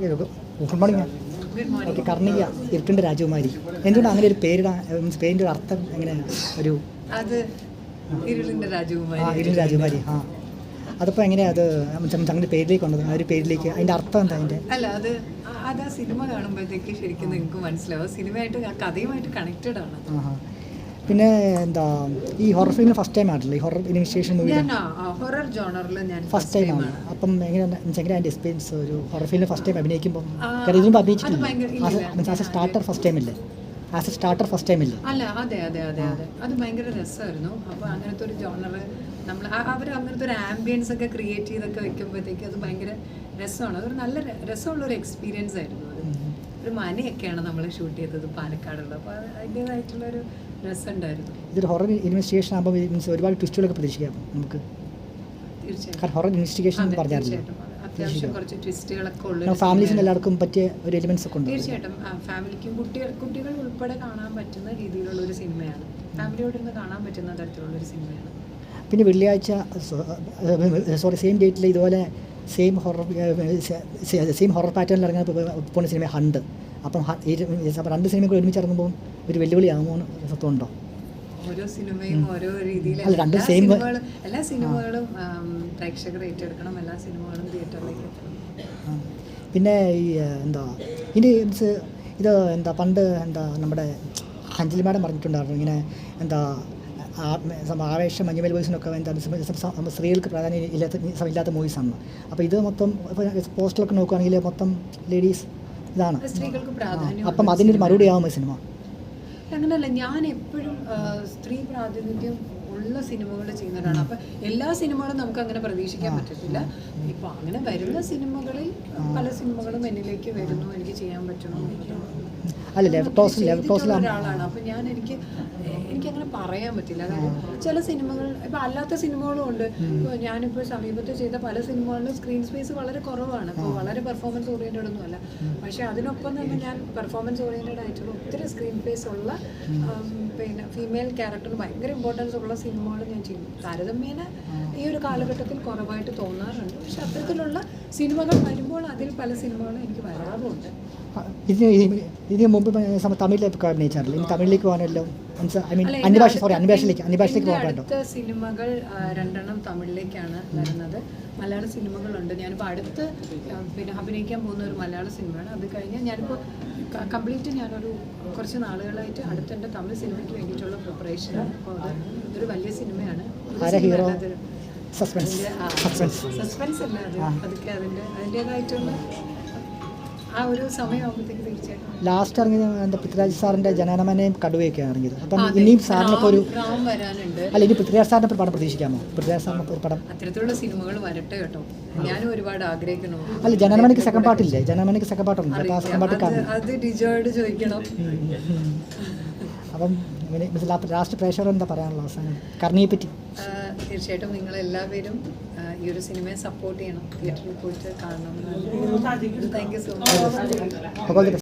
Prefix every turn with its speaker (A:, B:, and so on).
A: Good morning. Okay Karnika ഇരുട്ടിന്റെ രാജകുമാരി. എന്തുകൊണ്ട് അങ്ങനെ ഒരു പേരിടാൻ മീൻസ് പേരിന്റെ ഒരു അർത്ഥം എങ്ങനെ ഒരു
B: അത്
A: ആ
B: രാജകുമാരി.
A: ഇരുൾ രാജകുമാരി ആ. അതപ്പോ എങ്ങനെയാ അത് അങ്ങനെ പേരിലേക്ക് കൊണ്ടത്? ആ ഒരു പേരിലേക്ക് അതിന്റെ അർത്ഥം എന്താ അതിന്റെ
B: അല്ല അത് ആ- അത് ആ സിനിമ കാണുമ്പോഴത്തേക്ക് ശരിക്കും നിങ്ങൾക്ക് മനസ്സിലാവും. സിനിമയായിട്ട് ആ കഥയുമായിട്ട് കണക്റ്റഡ് ആണ്.
A: പിന്നെ എന്താ ഈ ഹൊറർ ഫിലിം ഫസ്റ്റ് ടൈം ആണല്ലോ ഈ ഹൊറർ ഇനിഷ്യേഷൻ മൂവി
B: ഹൊറർ ജോണറിൽ ഞാൻ
A: ഫസ്റ്റ് ടൈം ആണ്. അപ്പം എങ്ങനെയാണ് മീൻസ് എന്റെ എക്സ്പീരിയൻസ് ഒരു ഹൊറർ ഫിലിം ഫസ്റ്റ് ടൈം അഭിനയിക്കുമ്പോൾ
B: ആ,
A: കാര്യം ഇതിനും
B: അത്
A: അഭിനയിച്ചിട്ടില്ല as a starter first time ഇല്ലേ? As a starter first time ഇല്ല?
B: അല്ല അതെ അതെ അതെ അതെ. അത് ഭയങ്കര രസമായിരുന്നു അപ്പോൾ അങ്ങനത്തെ ഒരു ജോണർ നമ്മൾ അവർ അങ്ങനത്തെ ഒരു ആംബിയൻസ് ഒക്കെ ക്രിയേറ്റ് ചെയ്തൊക്കെ വെക്കുമ്പോഴത്തേക്ക് അത് ഭയങ്കര രസമാണ്. അതൊരു നല്ല രസമുള്ള ഒരു എക്സ്പീരിയൻസ് ആയിരുന്നു അത്. ഒരു മനയൊക്കെയാണ് നമ്മൾ ഷൂട്ട് ചെയ്തത് പാലക്കാടുള്ള. അപ്പോൾ അതിന്റേതായിട്ടുള്ള ഒരു രസമുണ്ടായിരുന്നു.
A: ഇതൊരു ഹൊറർ ഇൻവെസ്റ്റിഗേഷൻ ആകുമ്പോൾ മീൻസ് ഒരുപാട് ട്വിസ്റ്റുകളൊക്കെ പ്രതീക്ഷിക്കാം നമുക്ക്.
B: തീർച്ചയായിട്ടും.
A: കാരണം ഹൊറർ ഇൻവെസ്റ്റിഗേഷൻ എന്ന്
B: ഒരു
A: ഫാമിലീസിന് എല്ലാവർക്കും പറ്റിയ ഒരു എലിമെന്റ്സ് ഒക്കെ ഉണ്ട്.
B: തീർച്ചയായിട്ടും. ഫാമിലിക്കും കുട്ടികൾ കുട്ടികൾ ഉൾപ്പെടെ കാണാൻ പറ്റുന്ന രീതിയിലുള്ള ഒരു സിനിമയാണ് ഫാമിലിയോട് ഇരുന്ന് കാണാൻ പറ്റുന്ന തരത്തിലുള്ള ഒരു സിനിമയാണ്
A: പിന്നെ വെള്ളിയാഴ്ച സോറി സെയിം ഡേറ്റിൽ ഇതുപോലെ സെയിം ഹൊറർ സെയിം ഹൊറർ പാറ്റേണിൽ ഇറങ്ങാൻ പോകുന്ന സിനിമ ഹണ്ട്. അപ്പം അപ്പം രണ്ട് സിനിമകൾ ഒരുമിച്ച് ഇറങ്ങുമ്പോൾ ഒരു വെല്ലുവിളിയാകുമോ എന്ന് സത്വമുണ്ടോ
B: ഓരോ സിനിമയും ഓരോ
A: രണ്ടും
B: സിനിമകളും എല്ലാ സിനിമകളും പ്രേക്ഷകർ ഏറ്റെടുക്കണം എല്ലാ സിനിമകളും തിയേറ്ററിലേക്ക്
A: പിന്നെ ഈ എന്താ ഇനി ഇത് എന്താ പണ്ട് എന്താ നമ്മുടെ അഞ്ജലി മാഡം പറഞ്ഞിട്ടുണ്ടായിരുന്നു ഇങ്ങനെ എന്താ ആവേശം മഞ്ഞുമേൽ ബോയ്സിനൊക്കെ എന്താ സ്ത്രീകൾക്ക് പ്രാധാന്യം ഇല്ലാത്ത ഇല്ലാത്ത മൂവീസാണ് അപ്പോൾ ഇത് മൊത്തം പോസ്റ്ററൊക്കെ നോക്കുകയാണെങ്കിൽ മൊത്തം ലേഡീസ് ഇതാണ്. അപ്പം അതിനൊരു മറുപടി ഈ സിനിമ.
B: അങ്ങനെയല്ല ഞാൻ എപ്പോഴും സ്ത്രീ പ്രാതിനിധ്യം ഉള്ള സിനിമകൾ ചെയ്യുന്നവരാണ്. അപ്പം എല്ലാ സിനിമകളും നമുക്ക് അങ്ങനെ പ്രതീക്ഷിക്കാൻ പറ്റത്തില്ല. ഇപ്പം അങ്ങനെ വരുന്ന സിനിമകളിൽ പല സിനിമകളും എന്നിലേക്ക് വരുന്നു. എനിക്ക് ചെയ്യാൻ പറ്റണം ഒരാളാണ്. അപ്പം ഞാൻ എനിക്ക് എനിക്കങ്ങനെ പറയാൻ പറ്റില്ല. കാരണം ചില സിനിമകൾ ഇപ്പം അല്ലാത്ത സിനിമകളും ഉണ്ട്. ഇപ്പോൾ ഞാനിപ്പോൾ സമീപത്ത് ചെയ്ത പല സിനിമകളിലും സ്ക്രീൻ സ്പേസ് വളരെ കുറവാണ്. അപ്പോൾ വളരെ പെർഫോമൻസ് ഓറിയന്റഡ് ഒന്നും അല്ല. പക്ഷേ അതിനൊപ്പം തന്നെ ഞാൻ പെർഫോമൻസ് ഓറിയന്റഡ് ആയിട്ടുള്ള ഒത്തിരി സ്ക്രീൻ സ്പേസ് ഉള്ള പിന്നെ ഫീമെയിൽ ക്യാരക്ടർ ഭയങ്കര ഇമ്പോർട്ടൻസ് ഉള്ള സിനിമകൾ ഞാൻ ചെയ്യും താരതമ്യേന ഈ ഒരു കാലഘട്ടത്തിൽ കുറവായിട്ട് തോന്നാറുണ്ട്. പക്ഷെ അത്തരത്തിലുള്ള സിനിമകൾ വരുമ്പോൾ അതിൽ പല സിനിമകളും എനിക്ക് വരാറുമുണ്ട്.
A: ഇതിന് ഇതിന് മുമ്പ് തമിഴിലേക്ക് അഭിനയിച്ചാറില്ല ഇനി തമിഴിലേക്ക് പോകാനല്ലോ. ഐ മീൻ അന്യഭാഷ സോറി അന്യഭാഷയിലേക്ക് അന്യഭാഷയിലേക്ക് പോകാൻ
B: സിനിമകൾ രണ്ടെണ്ണം തമിഴിലേക്കാണ് വരുന്നത്. മലയാള സിനിമകളുണ്ട്. ഞാനിപ്പോൾ അടുത്ത് പിന്നെ അഭിനയിക്കാൻ പോകുന്ന ഒരു മലയാള സിനിമയാണ്. അത് കഴിഞ്ഞ് ഞാനിപ്പോൾ കംപ്ലീറ്റ് ഞാനൊരു കുറച്ച് നാളുകളായിട്ട് അടുത്ത എന്റെ തമിഴ് സിനിമയ്ക്ക് വേണ്ടിയിട്ടുള്ള പ്രിപ്പറേഷനാണ് അപ്പോൾ അത് ഒരു വലിയ സിനിമയാണ്? അല്ലാതെ-
A: സസ്പെൻസ് സസ്പെൻസ്
B: അല്ല അത്. അതൊക്കെ അതിന്റെ അതിന്റേതായിട്ടുള്ള ആ ഒരു സമയമാകുമ്പോഴത്തേക്ക് തീർച്ചയായിട്ടും.
A: ലാസ്റ്റ് ഇറങ്ങിയത് എന്താ പൃഥ്വിരാജ് സാറിന്റെ ജനനമനയും കടുവയൊക്കെയാണ് ഇറങ്ങിയത് അപ്പം. ഇനിയും സാറിനൊക്കെ ഒരു
B: റാം- വരാനുണ്ട്.
A: അല്ല ഇനി പൃഥ്വിരാജ് സാറിന്റെ ഒരു പടം പ്രതീക്ഷിക്കാമോ? പൃഥ്വിരാജ് സാറിന്റെ ഒരു പടം
B: അത്തരത്തിലുള്ള സിനിമകൾ വരട്ടെ കേട്ടോ. ഞാനും ഒരുപാട് ആഗ്രഹിക്കുന്നു.
A: അല്ല ജനനമനയ്ക്ക് സെക്കൻഡ് പാട്ടില്ലേ? ജനനമനയ്ക്ക് സെക്കൻഡ് പാട്ടുണ്ട്. അപ്പോൾ ആ സെക്കൻഡ്
B: പാട്ട്
A: കാണും
B: അത് ഡിജോയോട് ചോദിക്കണം.
A: അപ്പം ലാസ്റ്റ് പ്രേക്ഷകർ എന്താ പറയാനുള്ള അവസാനം? കർണിയെ പറ്റി
B: തീർച്ചയായിട്ടും നിങ്ങൾ എല്ലാവരും ഈ ഒരു സിനിമയെ സപ്പോർട്ട് ചെയ്യണം. തിയേറ്ററിൽ പോയിട്ട് കാണണം. Thank you so much